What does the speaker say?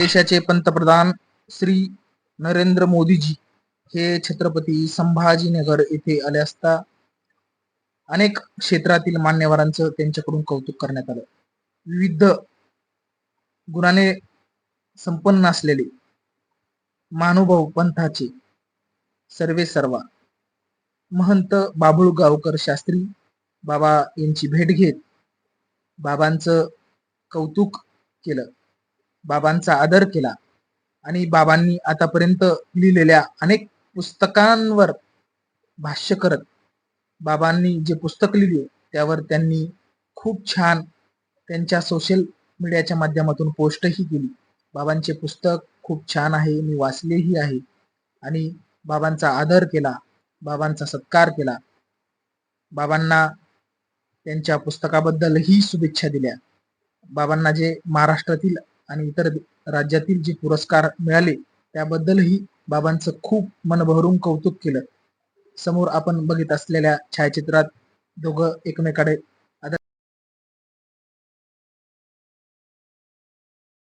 देशाचे पंतप्रधान श्री नरेंद्र मोदीजी हे छत्रपती संभाजीनगर येथे आले असता अनेक क्षेत्रातील मान्यवरांचं त्यांच्याकडून कौतुक करण्यात आलं. विविध गुणाने संपन्न असलेले महानुभाव पंथाचे सर्वे सर्वा महंत बाबुळ गावकर शास्त्री बाबा यांची भेट घेत बाबांचं कौतुक केलं. बाबांचा आदर केला. आणि बाबांनी आतापर्यंत लिहिलेल्या अनेक पुस्तकांवर भाष्य करत बाबांनी जे पुस्तक लिहिले त्यावर त्यांनी खूप छान त्यांच्या सोशल मीडियाच्या माध्यमातून पोस्टही केली. बाबांचे पुस्तक खूप छान आहे मी वाचलेही आहे. आणि बाबांचा आदर केला बाबांचा सत्कार केला. बाबांना त्यांच्या पुस्तकाबद्दलही शुभेच्छा दिल्या. बाबांना जे महाराष्ट्रातील आणि इतर राज्यातील जे पुरस्कार मिळाले त्याबद्दलही बाबांचं खूप मनभरून कौतुक केलं. समोर आपण बघित असलेल्या छायाचित्रात दोघं एकमेकाकडे